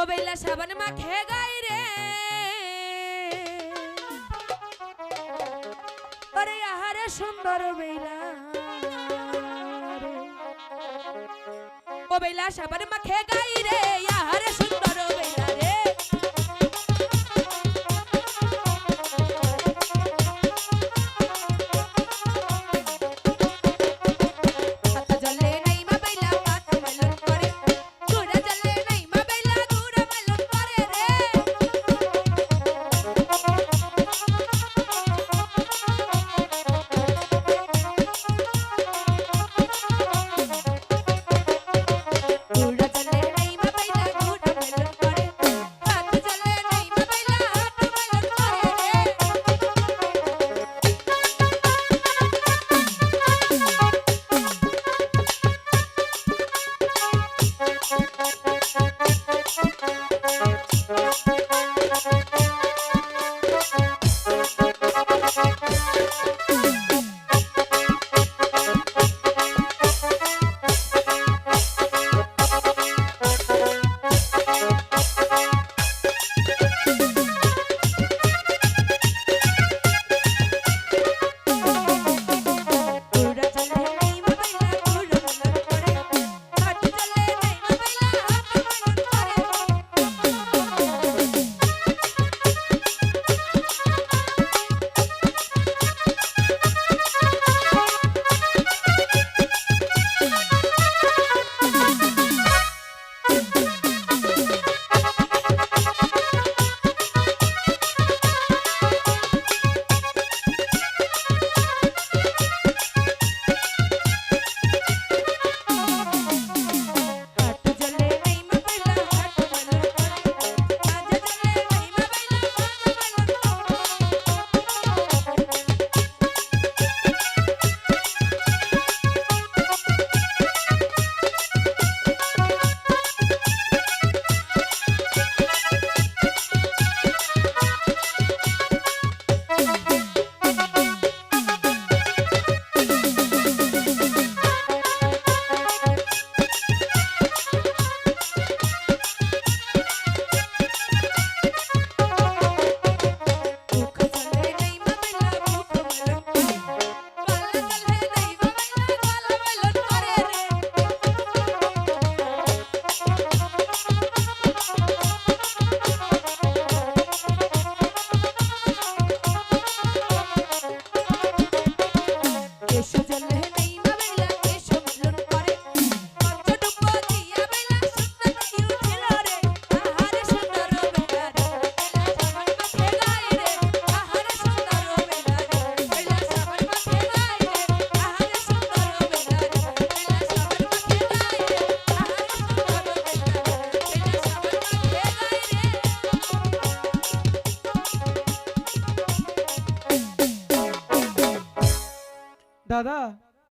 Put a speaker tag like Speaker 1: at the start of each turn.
Speaker 1: ও বেলা সাবান মাখে গাই রে। ওরে আহারে সুন্দর বেলা ও বেলা সাবান মাখে গাই রে, আহারে সুন্দর
Speaker 2: দাদা